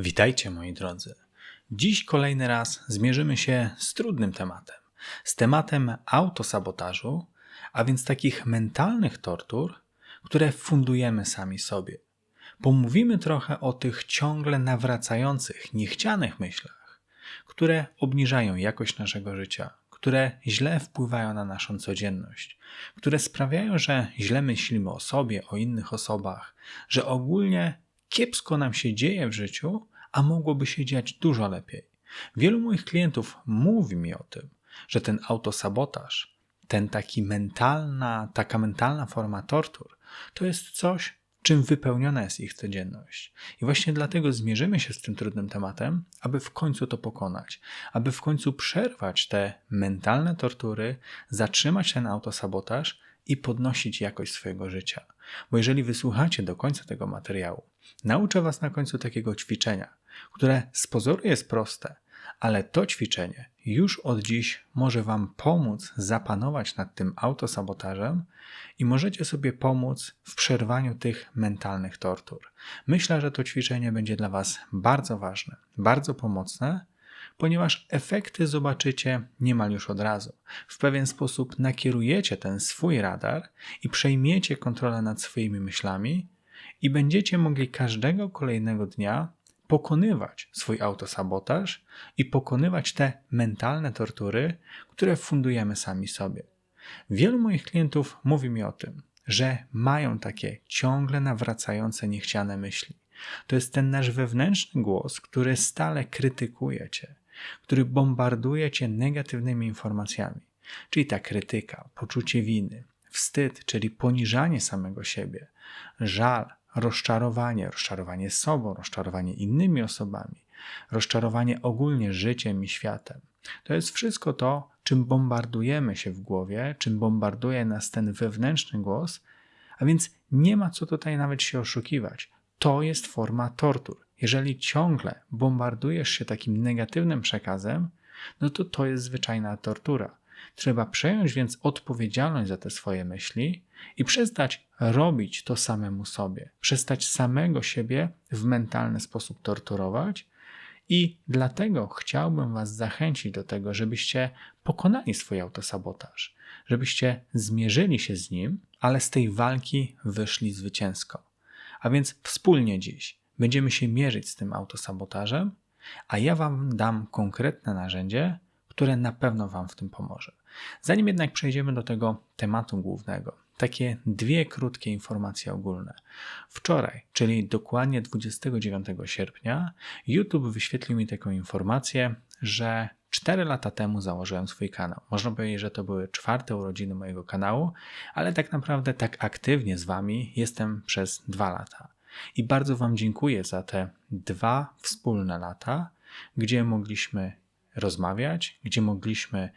Witajcie moi drodzy. Dziś kolejny raz zmierzymy się z trudnym tematem. Z tematem autosabotażu, a więc takich mentalnych tortur, które fundujemy sami sobie. Pomówimy trochę o tych ciągle nawracających, niechcianych myślach, które obniżają jakość naszego życia, które źle wpływają na naszą codzienność, które sprawiają, że źle myślimy o sobie, o innych osobach, że ogólnie kiepsko nam się dzieje w życiu, a mogłoby się dziać dużo lepiej. Wielu moich klientów mówi mi o tym, że ten autosabotaż, ten taki mentalna, taka mentalna forma tortur, to jest coś, czym wypełniona jest ich codzienność. I właśnie dlatego zmierzymy się z tym trudnym tematem, aby w końcu to pokonać, aby w końcu przerwać te mentalne tortury, zatrzymać ten autosabotaż i podnosić jakość swojego życia. Bo jeżeli wysłuchacie do końca tego materiału, nauczę Was na końcu takiego ćwiczenia, które z pozoru jest proste, ale to ćwiczenie już od dziś może Wam pomóc zapanować nad tym autosabotażem i możecie sobie pomóc w przerwaniu tych mentalnych tortur. Myślę, że to ćwiczenie będzie dla Was bardzo ważne, bardzo pomocne, ponieważ efekty zobaczycie niemal już od razu. W pewien sposób nakierujecie ten swój radar i przejmiecie kontrolę nad swoimi myślami i będziecie mogli każdego kolejnego dnia pokonywać swój autosabotaż i pokonywać te mentalne tortury, które fundujemy sami sobie. Wielu moich klientów mówi mi o tym, że mają takie ciągle nawracające niechciane myśli. To jest ten nasz wewnętrzny głos, który stale krytykuje cię, który bombarduje cię negatywnymi informacjami. Czyli ta krytyka, poczucie winy, wstyd, czyli poniżanie samego siebie, żal, rozczarowanie, rozczarowanie sobą, rozczarowanie innymi osobami, rozczarowanie ogólnie życiem i światem. To jest wszystko to, czym bombardujemy się w głowie, czym bombarduje nas ten wewnętrzny głos, a więc nie ma co tutaj nawet się oszukiwać. To jest forma tortur. Jeżeli ciągle bombardujesz się takim negatywnym przekazem, no to to jest zwyczajna tortura. Trzeba przejąć więc odpowiedzialność za te swoje myśli i przestać robić to samemu sobie, przestać samego siebie w mentalny sposób torturować. I dlatego chciałbym Was zachęcić do tego, żebyście pokonali swój autosabotaż, żebyście zmierzyli się z nim, ale z tej walki wyszli zwycięsko. A więc wspólnie dziś będziemy się mierzyć z tym autosabotażem, a ja Wam dam konkretne narzędzie, które na pewno Wam w tym pomoże. Zanim jednak przejdziemy do tego tematu głównego, takie dwie krótkie informacje ogólne. Wczoraj, czyli dokładnie 29 sierpnia, YouTube wyświetlił mi taką informację, że 4 lata temu założyłem swój kanał. Można powiedzieć, że to były czwarte urodziny mojego kanału, ale tak naprawdę tak aktywnie z Wami jestem przez dwa lata. I bardzo Wam dziękuję za te dwa wspólne lata, gdzie mogliśmy rozmawiać, gdzie mogliśmy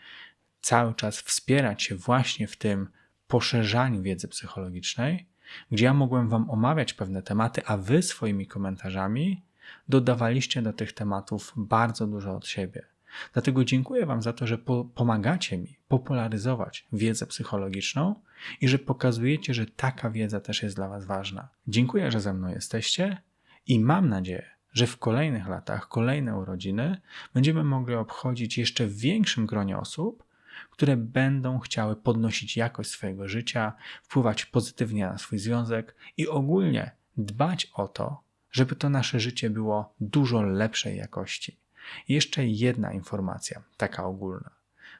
cały czas wspierać się właśnie w tym poszerzaniu wiedzy psychologicznej, gdzie ja mogłem Wam omawiać pewne tematy, a Wy swoimi komentarzami dodawaliście do tych tematów bardzo dużo od siebie. Dlatego dziękuję Wam za to, że po pomagacie mi popularyzować wiedzę psychologiczną i że pokazujecie, że taka wiedza też jest dla Was ważna. Dziękuję, że ze mną jesteście i mam nadzieję, że w kolejnych latach, kolejne urodziny będziemy mogli obchodzić jeszcze w większym gronie osób, które będą chciały podnosić jakość swojego życia, wpływać pozytywnie na swój związek i ogólnie dbać o to, żeby to nasze życie było dużo lepszej jakości. I jeszcze jedna informacja, taka ogólna.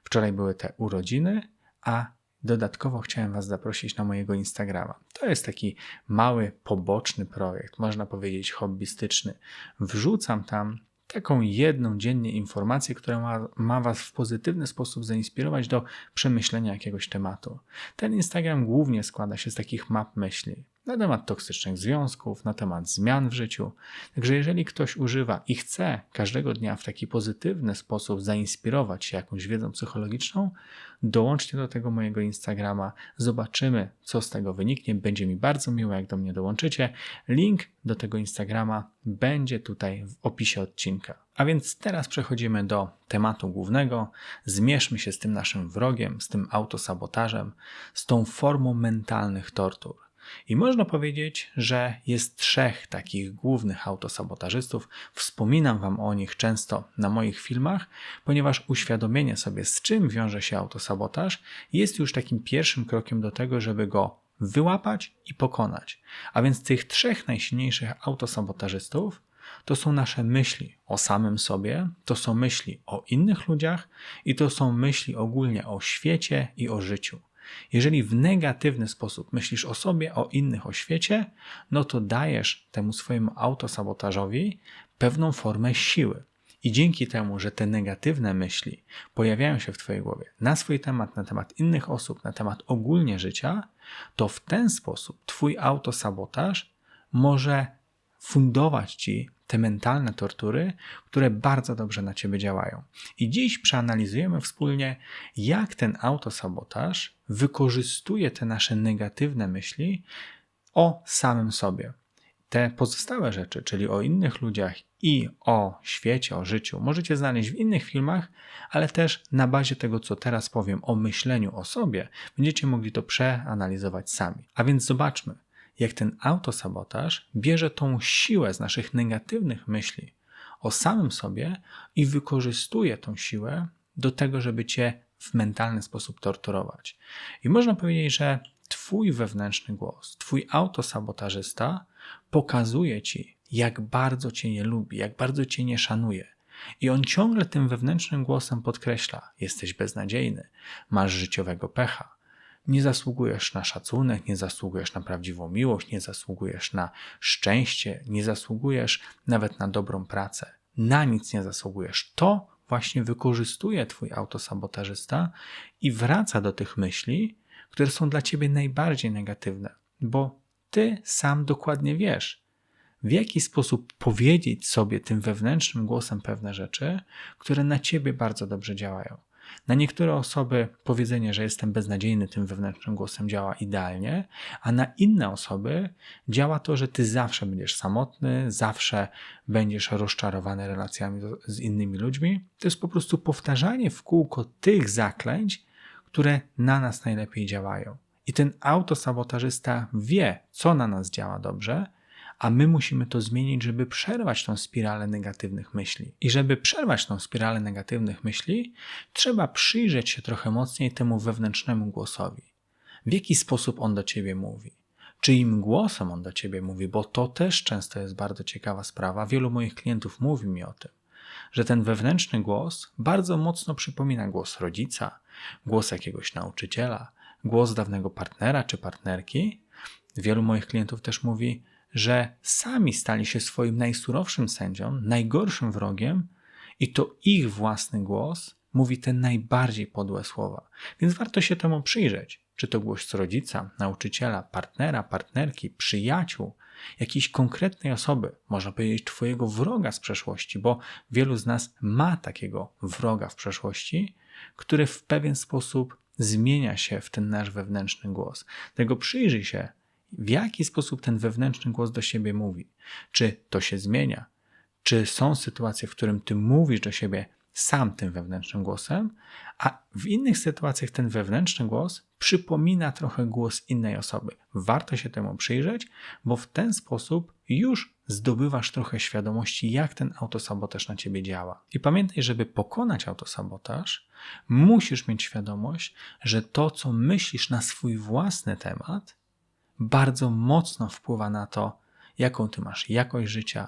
Wczoraj były te urodziny, a dodatkowo chciałem Was zaprosić na mojego Instagrama. To jest taki mały, poboczny projekt, można powiedzieć hobbystyczny. Wrzucam tam taką jedną dziennie informację, która ma, ma Was w pozytywny sposób zainspirować do przemyślenia jakiegoś tematu. Ten Instagram głównie składa się z takich map myśli na temat toksycznych związków, na temat zmian w życiu. Także jeżeli ktoś używa i chce każdego dnia w taki pozytywny sposób zainspirować się jakąś wiedzą psychologiczną, dołączcie do tego mojego Instagrama, zobaczymy, co z tego wyniknie. Będzie mi bardzo miło, jak do mnie dołączycie. Link do tego Instagrama będzie tutaj w opisie odcinka. A więc teraz przechodzimy do tematu głównego. Zmierzmy się z tym naszym wrogiem, z tym autosabotażem, z tą formą mentalnych tortur. I można powiedzieć, że jest trzech takich głównych autosabotażystów. Wspominam Wam o nich często na moich filmach, ponieważ uświadomienie sobie, z czym wiąże się autosabotaż, jest już takim pierwszym krokiem do tego, żeby go wyłapać i pokonać. A więc tych trzech najsilniejszych autosabotażystów to są nasze myśli o samym sobie, to są myśli o innych ludziach i to są myśli ogólnie o świecie i o życiu. Jeżeli w negatywny sposób myślisz o sobie, o innych, o świecie, no to dajesz temu swojemu autosabotażowi pewną formę siły. I dzięki temu, że te negatywne myśli pojawiają się w Twojej głowie na swój temat, na temat innych osób, na temat ogólnie życia, to w ten sposób Twój autosabotaż może fundować Ci te mentalne tortury, które bardzo dobrze na Ciebie działają. I dziś przeanalizujemy wspólnie, jak ten autosabotaż wykorzystuje te nasze negatywne myśli o samym sobie. Te pozostałe rzeczy, czyli o innych ludziach i o świecie, o życiu, możecie znaleźć w innych filmach, ale też na bazie tego, co teraz powiem o myśleniu o sobie, będziecie mogli to przeanalizować sami. A więc zobaczmy, jak ten autosabotaż bierze tą siłę z naszych negatywnych myśli o samym sobie i wykorzystuje tą siłę do tego, żeby cię w mentalny sposób torturować. I można powiedzieć, że Twój wewnętrzny głos, Twój autosabotażysta pokazuje Ci, jak bardzo Cię nie lubi, jak bardzo Cię nie szanuje. I on ciągle tym wewnętrznym głosem podkreśla: jesteś beznadziejny, masz życiowego pecha, nie zasługujesz na szacunek, nie zasługujesz na prawdziwą miłość, nie zasługujesz na szczęście, nie zasługujesz nawet na dobrą pracę. Na nic nie zasługujesz. To właśnie wykorzystuje Twój autosabotażysta i wraca do tych myśli, które są dla Ciebie najbardziej negatywne, bo Ty sam dokładnie wiesz, w jaki sposób powiedzieć sobie tym wewnętrznym głosem pewne rzeczy, które na Ciebie bardzo dobrze działają. Na niektóre osoby powiedzenie, że jestem beznadziejny tym wewnętrznym głosem działa idealnie, a na inne osoby działa to, że ty zawsze będziesz samotny, zawsze będziesz rozczarowany relacjami z innymi ludźmi. To jest po prostu powtarzanie w kółko tych zaklęć, które na nas najlepiej działają. I ten autosabotażysta wie, co na nas działa dobrze, a my musimy to zmienić, żeby przerwać tą spiralę negatywnych myśli. I żeby przerwać tą spiralę negatywnych myśli, trzeba przyjrzeć się trochę mocniej temu wewnętrznemu głosowi. W jaki sposób on do ciebie mówi? Czyim głosem on do ciebie mówi? Bo to też często jest bardzo ciekawa sprawa. Wielu moich klientów mówi mi o tym, że ten wewnętrzny głos bardzo mocno przypomina głos rodzica, głos jakiegoś nauczyciela, głos dawnego partnera czy partnerki. Wielu moich klientów też mówi, że sami stali się swoim najsurowszym sędzią, najgorszym wrogiem, i to ich własny głos mówi te najbardziej podłe słowa. Więc warto się temu przyjrzeć. Czy to głos rodzica, nauczyciela, partnera, partnerki, przyjaciół, jakiejś konkretnej osoby, można powiedzieć Twojego wroga z przeszłości, bo wielu z nas ma takiego wroga w przeszłości, który w pewien sposób zmienia się w ten nasz wewnętrzny głos. Tego przyjrzyj się w jaki sposób ten wewnętrzny głos do siebie mówi. Czy to się zmienia? Czy są sytuacje, w którym ty mówisz do siebie sam tym wewnętrznym głosem, a w innych sytuacjach ten wewnętrzny głos przypomina trochę głos innej osoby. Warto się temu przyjrzeć, bo w ten sposób już zdobywasz trochę świadomości, jak ten autosabotaż na ciebie działa. I pamiętaj, żeby pokonać autosabotaż, musisz mieć świadomość, że to, co myślisz na swój własny temat, bardzo mocno wpływa na to, jaką ty masz jakość życia,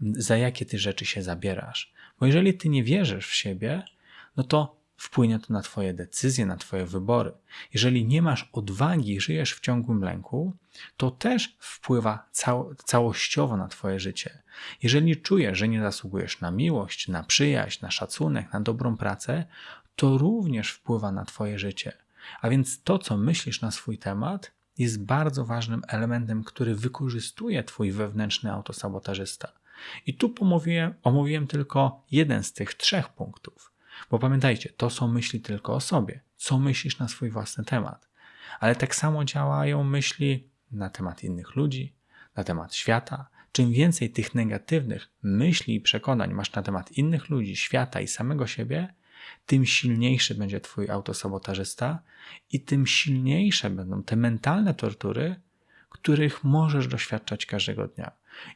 za jakie ty rzeczy się zabierasz. Bo jeżeli ty nie wierzysz w siebie, no to wpłynie to na twoje decyzje, na twoje wybory. Jeżeli nie masz odwagi, żyjesz w ciągłym lęku, to też wpływa cał całościowo na twoje życie. Jeżeli czujesz, że nie zasługujesz na miłość, na przyjaźń, na szacunek, na dobrą pracę, to również wpływa na twoje życie. A więc to, co myślisz na swój temat, jest bardzo ważnym elementem, który wykorzystuje Twój wewnętrzny autosabotażysta. I tu pomówiłem, omówiłem tylko jeden z tych trzech punktów. Bo pamiętajcie, to są myśli tylko o sobie. Co myślisz na swój własny temat? Ale tak samo działają myśli na temat innych ludzi, na temat świata. Czym więcej tych negatywnych myśli i przekonań masz na temat innych ludzi, świata i samego siebie, tym silniejszy będzie Twój autosabotażysta i tym silniejsze będą te mentalne tortury, których możesz doświadczać każdego dnia.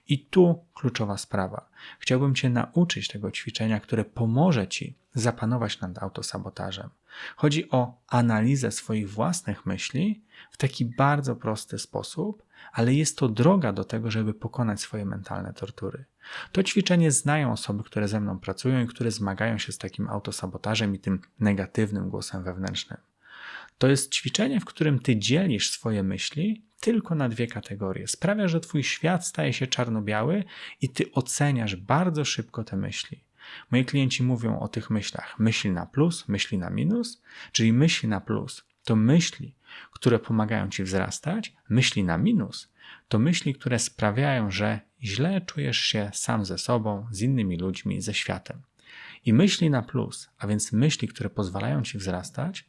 I tu kluczowa sprawa. Chciałbym Cię nauczyć tego ćwiczenia, które pomoże Ci zapanować nad autosabotażem. Chodzi o analizę swoich własnych myśli w taki bardzo prosty sposób, ale jest to droga do tego, żeby pokonać swoje mentalne tortury. To ćwiczenie znają osoby, które ze mną pracują i które zmagają się z takim autosabotażem i tym negatywnym głosem wewnętrznym. To jest ćwiczenie, w którym ty dzielisz swoje myśli tylko na dwie kategorie. Sprawia, że twój świat staje się czarno-biały i ty oceniasz bardzo szybko te myśli. Moi klienci mówią o tych myślach myśli na plus, myśli na minus, czyli myśli na plus to myśli, które pomagają ci wzrastać, myśli na minus to myśli, które sprawiają, że źle czujesz się sam ze sobą, z innymi ludźmi, ze światem. I myśli na plus, a więc myśli, które pozwalają ci wzrastać,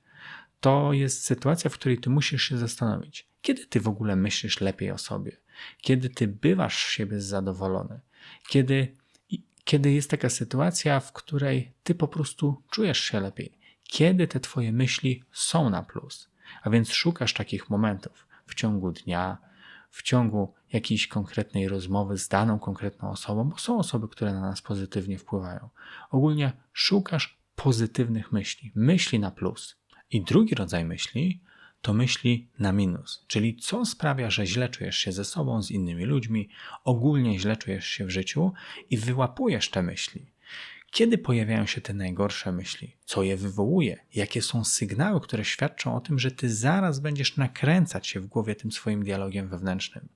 to jest sytuacja, w której ty musisz się zastanowić, kiedy ty w ogóle myślisz lepiej o sobie, kiedy ty bywasz z siebie zadowolony, kiedy, kiedy jest taka sytuacja, w której ty po prostu czujesz się lepiej, kiedy te twoje myśli są na plus. A więc szukasz takich momentów w ciągu dnia, w ciągu jakiejś konkretnej rozmowy z daną konkretną osobą, bo są osoby, które na nas pozytywnie wpływają. Ogólnie szukasz pozytywnych myśli, myśli na plus. I drugi rodzaj myśli to myśli na minus, czyli co sprawia, że źle czujesz się ze sobą, z innymi ludźmi, ogólnie źle czujesz się w życiu i wyłapujesz te myśli. Kiedy pojawiają się te najgorsze myśli? Co je wywołuje? Jakie są sygnały, które świadczą o tym, że ty zaraz będziesz nakręcać się w głowie tym swoim dialogiem wewnętrznym?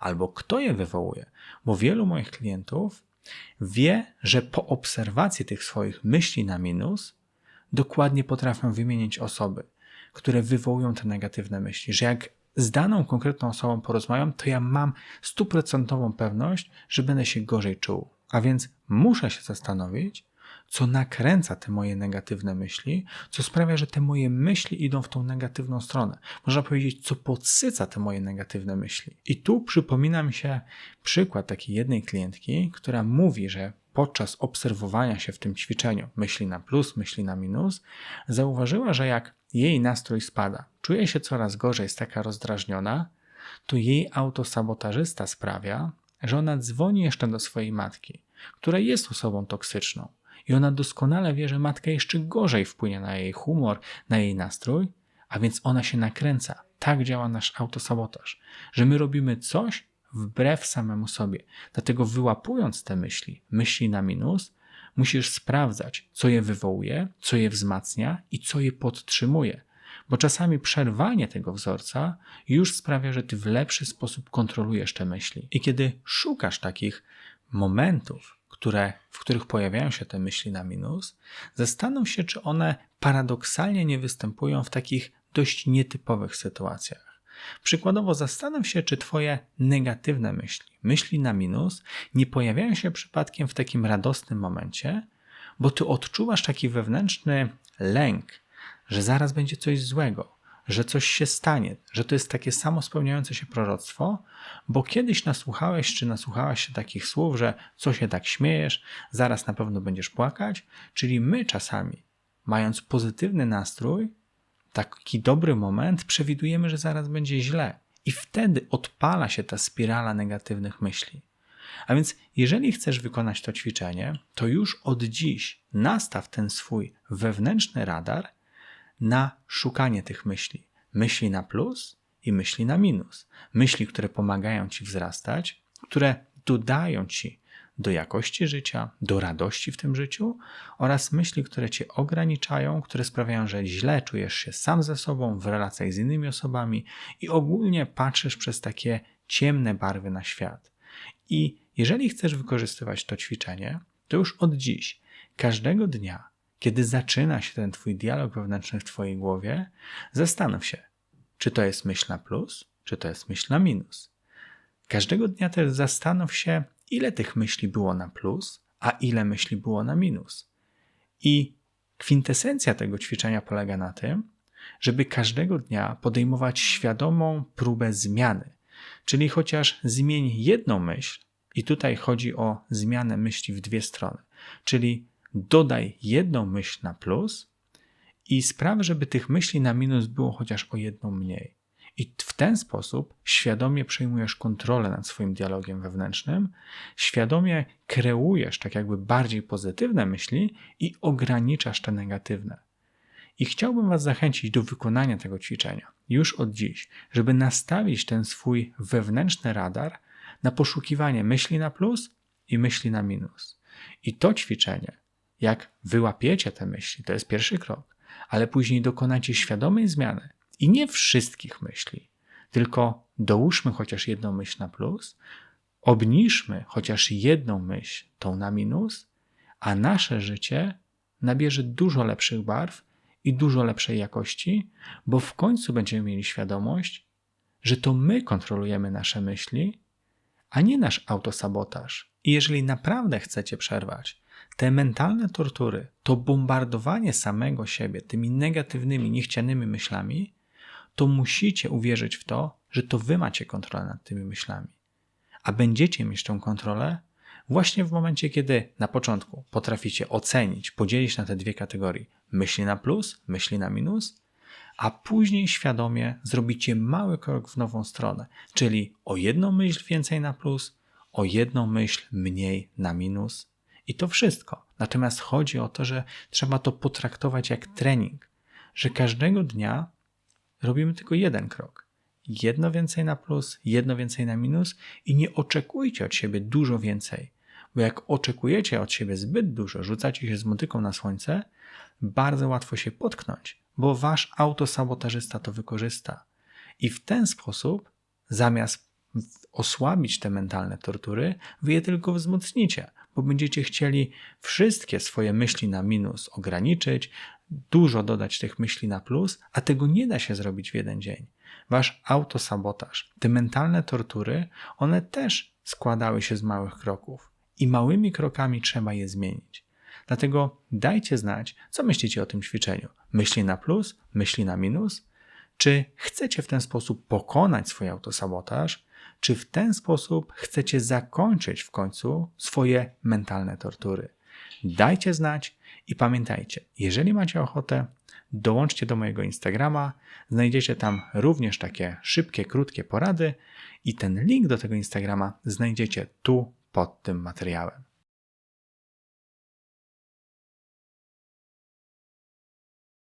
Albo kto je wywołuje? Bo wielu moich klientów wie, że po obserwacji tych swoich myśli na minus dokładnie potrafią wymienić osoby, które wywołują te negatywne myśli, że jak z daną konkretną osobą porozmawiam, to ja mam stuprocentową pewność, że będę się gorzej czuł. A więc muszę się zastanowić, co nakręca te moje negatywne myśli, co sprawia, że te moje myśli idą w tą negatywną stronę. Można powiedzieć, co podsyca te moje negatywne myśli. I tu przypomina mi się przykład takiej jednej klientki, która mówi, że podczas obserwowania się w tym ćwiczeniu myśli na plus, myśli na minus, zauważyła, że jak jej nastrój spada, czuje się coraz gorzej, jest taka rozdrażniona, to jej autosabotażysta sprawia, że ona dzwoni jeszcze do swojej matki, która jest osobą toksyczną. I ona doskonale wie, że matka jeszcze gorzej wpłynie na jej humor, na jej nastrój, a więc ona się nakręca. Tak działa nasz autosabotaż, że my robimy coś wbrew samemu sobie. Dlatego wyłapując te myśli, myśli na minus, musisz sprawdzać, co je wywołuje, co je wzmacnia i co je podtrzymuje bo czasami przerwanie tego wzorca już sprawia, że ty w lepszy sposób kontrolujesz te myśli. I kiedy szukasz takich momentów, które, w których pojawiają się te myśli na minus, zastanów się, czy one paradoksalnie nie występują w takich dość nietypowych sytuacjach. Przykładowo zastanów się, czy Twoje negatywne myśli, myśli na minus, nie pojawiają się przypadkiem w takim radosnym momencie, bo Ty odczuwasz taki wewnętrzny lęk, że zaraz będzie coś złego, że coś się stanie, że to jest takie samo spełniające się proroctwo, bo kiedyś nasłuchałeś czy nasłuchałaś się takich słów, że co się tak śmiejesz, zaraz na pewno będziesz płakać, czyli my czasami, mając pozytywny nastrój, taki dobry moment, przewidujemy, że zaraz będzie źle. I wtedy odpala się ta spirala negatywnych myśli. A więc, jeżeli chcesz wykonać to ćwiczenie, to już od dziś nastaw ten swój wewnętrzny radar na szukanie tych myśli. Myśli na plus i myśli na minus. Myśli, które pomagają ci wzrastać, które dodają ci do jakości życia, do radości w tym życiu oraz myśli, które cię ograniczają, które sprawiają, że źle czujesz się sam ze sobą w relacjach z innymi osobami i ogólnie patrzysz przez takie ciemne barwy na świat. I jeżeli chcesz wykorzystywać to ćwiczenie, to już od dziś, każdego dnia kiedy zaczyna się ten Twój dialog wewnętrzny w Twojej głowie, zastanów się, czy to jest myśl na plus, czy to jest myśl na minus. Każdego dnia też zastanów się, ile tych myśli było na plus, a ile myśli było na minus. I kwintesencja tego ćwiczenia polega na tym, żeby każdego dnia podejmować świadomą próbę zmiany. Czyli chociaż zmień jedną myśl, i tutaj chodzi o zmianę myśli w dwie strony, czyli dodaj jedną myśl na plus i spraw, żeby tych myśli na minus było chociaż o jedną mniej. I w ten sposób świadomie przejmujesz kontrolę nad swoim dialogiem wewnętrznym, świadomie kreujesz tak jakby bardziej pozytywne myśli i ograniczasz te negatywne. I chciałbym Was zachęcić do wykonania tego ćwiczenia już od dziś, żeby nastawić ten swój wewnętrzny radar na poszukiwanie myśli na plus i myśli na minus. I to ćwiczenie, jak wyłapiecie te myśli, to jest pierwszy krok, ale później dokonacie świadomej zmiany. I nie wszystkich myśli, tylko dołóżmy chociaż jedną myśl na plus, obniżmy chociaż jedną myśl tą na minus, a nasze życie nabierze dużo lepszych barw i dużo lepszej jakości, bo w końcu będziemy mieli świadomość, że to my kontrolujemy nasze myśli, a nie nasz autosabotaż. I jeżeli naprawdę chcecie przerwać te mentalne tortury, to bombardowanie samego siebie tymi negatywnymi, niechcianymi myślami, to musicie uwierzyć w to, że to wy macie kontrolę nad tymi myślami. A będziecie mieć tą kontrolę właśnie w momencie, kiedy na początku potraficie ocenić, podzielić na te dwie kategorie. Myśli na plus, myśli na minus, a później świadomie zrobicie mały krok w nową stronę, czyli o jedną myśl więcej na plus, o jedną myśl mniej na minus i to wszystko. Natomiast chodzi o to, że trzeba to potraktować jak trening, że każdego dnia robimy tylko jeden krok. Jedno więcej na plus, jedno więcej na minus i nie oczekujcie od siebie dużo więcej, bo jak oczekujecie od siebie zbyt dużo, rzucacie się z motyką na słońce, bardzo łatwo się potknąć, bo wasz autosabotażysta to wykorzysta. I w ten sposób, zamiast osłabić te mentalne tortury, wy je tylko wzmocnicie, bo będziecie chcieli wszystkie swoje myśli na minus ograniczyć, dużo dodać tych myśli na plus, a tego nie da się zrobić w jeden dzień. Wasz autosabotaż, te mentalne tortury, one też składały się z małych kroków i małymi krokami trzeba je zmienić. Dlatego dajcie znać, co myślicie o tym ćwiczeniu. Myśli na plus, myśli na minus? Czy chcecie w ten sposób pokonać swój autosabotaż? Czy w ten sposób chcecie zakończyć w końcu swoje mentalne tortury? Dajcie znać i pamiętajcie, jeżeli macie ochotę, dołączcie do mojego Instagrama. Znajdziecie tam również takie szybkie, krótkie porady i ten link do tego Instagrama znajdziecie tu pod tym materiałem.